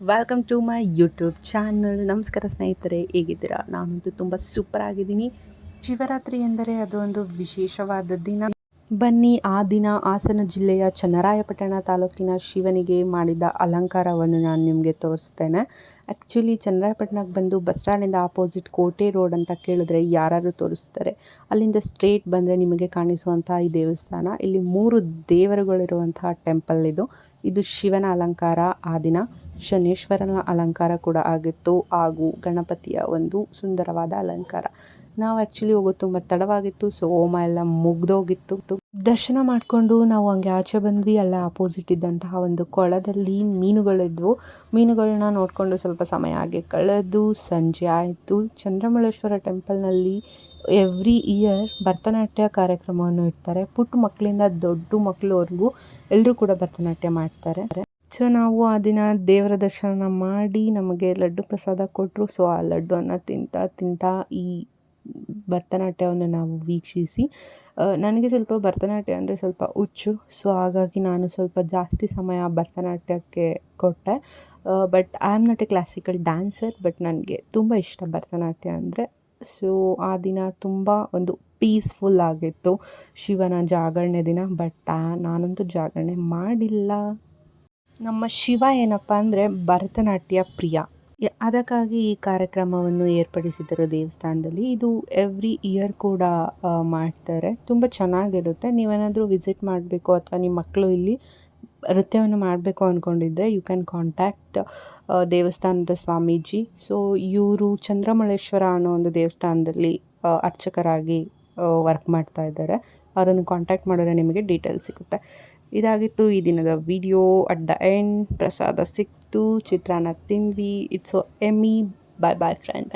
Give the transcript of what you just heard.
Welcome to my YouTube channel ನಮಸ್ಕಾರ ಸ್ನೇಹಿತರೆ ಹೇಗಿದ್ದೀರಾ? ನಾನಂತೂ ತುಂಬ ಸೂಪರ್ ಆಗಿದ್ದೀನಿ. ಶಿವರಾತ್ರಿ ಎಂದರೆ ಅದೊಂದು ವಿಶೇಷವಾದ ದಿನ. ಬನ್ನಿ ಆ ದಿನ ಹಾಸನ ಜಿಲ್ಲೆಯ ಚನ್ನರಾಯಪಟ್ಟಣ ತಾಲೂಕಿನ ಶಿವನಿಗೆ ಮಾಡಿದ ಅಲಂಕಾರವನ್ನು ನಾನು ನಿಮಗೆ ತೋರಿಸ್ತೇನೆ. ಆ್ಯಕ್ಚುಲಿ ಚನ್ನರಾಯಪಟ್ಟಣಕ್ಕೆ ಬಂದು ಬಸ್ ಸ್ಟ್ಯಾಂಡಿಂದ ಆಪೋಸಿಟ್ ಕೋಟೆ ರೋಡ್ ಅಂತ ಕೇಳಿದ್ರೆ ಯಾರಾದ್ರು ತೋರಿಸ್ತಾರೆ. ಅಲ್ಲಿಂದ ಸ್ಟ್ರೇಟ್ ಬಂದರೆ ನಿಮಗೆ ಕಾಣಿಸುವಂಥ ಈ ದೇವಸ್ಥಾನ. ಇಲ್ಲಿ ಮೂರು ದೇವರುಗಳಿರುವಂತಹ ಟೆಂಪಲ್ ಇದು. ಇದು ಶಿವನ ಅಲಂಕಾರ ಆ ದಿನ. ಶನೇಶ್ವರನ ಅಲಂಕಾರ ಕೂಡ ಆಗಿತ್ತು. ಹಾಗೂ ಗಣಪತಿಯ ಒಂದು ಸುಂದರವಾದ ಅಲಂಕಾರ. ನಾವು ಆ್ಯಕ್ಚುಲಿ ಹೋಗೋದು ತುಂಬ ತಡವಾಗಿತ್ತು. ಸೊ ಹೋಮ ಎಲ್ಲ ಮುಗ್ದೋಗಿತ್ತು. ದರ್ಶನ ಮಾಡಿಕೊಂಡು ನಾವು ಹಂಗೆ ಆಚೆ ಬಂದ್ವಿ. ಅಲ್ಲ ಆಪೋಸಿಟ್ ಇದ್ದಂತಹ ಒಂದು ಕೊಳದಲ್ಲಿ ಮೀನುಗಳಿದ್ವು. ಮೀನುಗಳನ್ನ ನೋಡಿಕೊಂಡು ಸ್ವಲ್ಪ ಸಮಯ ಹಾಗೆ ಕಳೆದು ಸಂಜೆ ಆಯಿತು. ಚಂದ್ರಮಳೇಶ್ವರ ಟೆಂಪಲ್ನಲ್ಲಿ ಎವ್ರಿ ಇಯರ್ ಭರತನಾಟ್ಯ ಕಾರ್ಯಕ್ರಮವನ್ನು ಇಡ್ತಾರೆ. ಪುಟ್ಟ ಮಕ್ಕಳಿಂದ ದೊಡ್ಡ ಮಕ್ಕಳವರೆಗೂ ಎಲ್ಲರೂ ಕೂಡ ಭರತನಾಟ್ಯ ಮಾಡ್ತಾರೆ. ಸೊ ನಾವು ಆ ದಿನ ದೇವರ ದರ್ಶನ ಮಾಡಿ ನಮಗೆ ಲಡ್ಡು ಪ್ರಸಾದ ಕೊಟ್ಟರು ಸೊ ಆ ಲಡ್ಡುವನ್ನು ತಿಂತ ತಿಂತ ಈ ಭರತನಾಟ್ಯವನ್ನು ನಾವು ವೀಕ್ಷಿಸಿ ನನಗೆ ಸ್ವಲ್ಪ ಭರತನಾಟ್ಯ ಅಂದರೆ ಸ್ವಲ್ಪ ಹುಚ್ಚು. ಸೊ ಹಾಗಾಗಿ ನಾನು ಸ್ವಲ್ಪ ಜಾಸ್ತಿ ಸಮಯ ಭರತನಾಟ್ಯಕ್ಕೆ ಕೊಟ್ಟೆ. But I am not a classical dancer but ನನಗೆ ತುಂಬ ಇಷ್ಟ ಭರತನಾಟ್ಯ ಅಂದರೆ. ಸೊ ಆ ದಿನ ತುಂಬ ಒಂದು ಪೀಸ್ಫುಲ್ ಆಗಿತ್ತು ಶಿವನ ಜಾಗರಣೆ ದಿನ ಬಟ್ ನಾನಂತೂ ಜಾಗರಣೆ ಮಾಡಿಲ್ಲ. ನಮ್ಮ ಶಿವ ಏನಪ್ಪ ಅಂದರೆ ಭರತನಾಟ್ಯ ಪ್ರಿಯ. ಅದಕ್ಕಾಗಿ ಈ ಕಾರ್ಯಕ್ರಮವನ್ನು ಏರ್ಪಡಿಸಿದರು ದೇವಸ್ಥಾನದಲ್ಲಿ. ಇದು ಎವ್ರಿ ಇಯರ್ ಕೂಡ ಮಾಡ್ತಾರೆ. ತುಂಬ ಚೆನ್ನಾಗಿರುತ್ತೆ. ನೀವೇನಾದರೂ ವಿಸಿಟ್ ಮಾಡಬೇಕು ಅಥವಾ ನಿಮ್ಮ ಮಕ್ಕಳು ಇಲ್ಲಿ ನೃತ್ಯವನ್ನು ಮಾಡಬೇಕು ಅಂದ್ಕೊಂಡಿದ್ರೆ ಯು ಕ್ಯಾನ್ ಕಾಂಟ್ಯಾಕ್ಟ್ ದೇವಸ್ಥಾನದ ಸ್ವಾಮೀಜಿ. ಸೊ ಇವರು ಚಂದ್ರಮಳೇಶ್ವರ ಅನ್ನೋ ಒಂದು ದೇವಸ್ಥಾನದಲ್ಲಿ ಅರ್ಚಕರಾಗಿ ವರ್ಕ್ ಮಾಡ್ತಾ ಇದ್ದಾರೆ. ಅವರನ್ನು ಕಾಂಟ್ಯಾಕ್ಟ್ ಮಾಡಿದ್ರೆ ನಿಮಗೆ ಡೀಟೇಲ್ಸ್ ಸಿಗುತ್ತೆ. ಇದಾಗಿತ್ತು. ಈ ದಿನದ ವಿಡಿಯೋ ಅಟ್ ದ ಎಂಡ್. ಪ್ರಸಾದ ಸಿಕ್ತು. ಚಿತ್ರಾನ್ನ ತಿಂದ್ವಿ. It's MA bye boy friend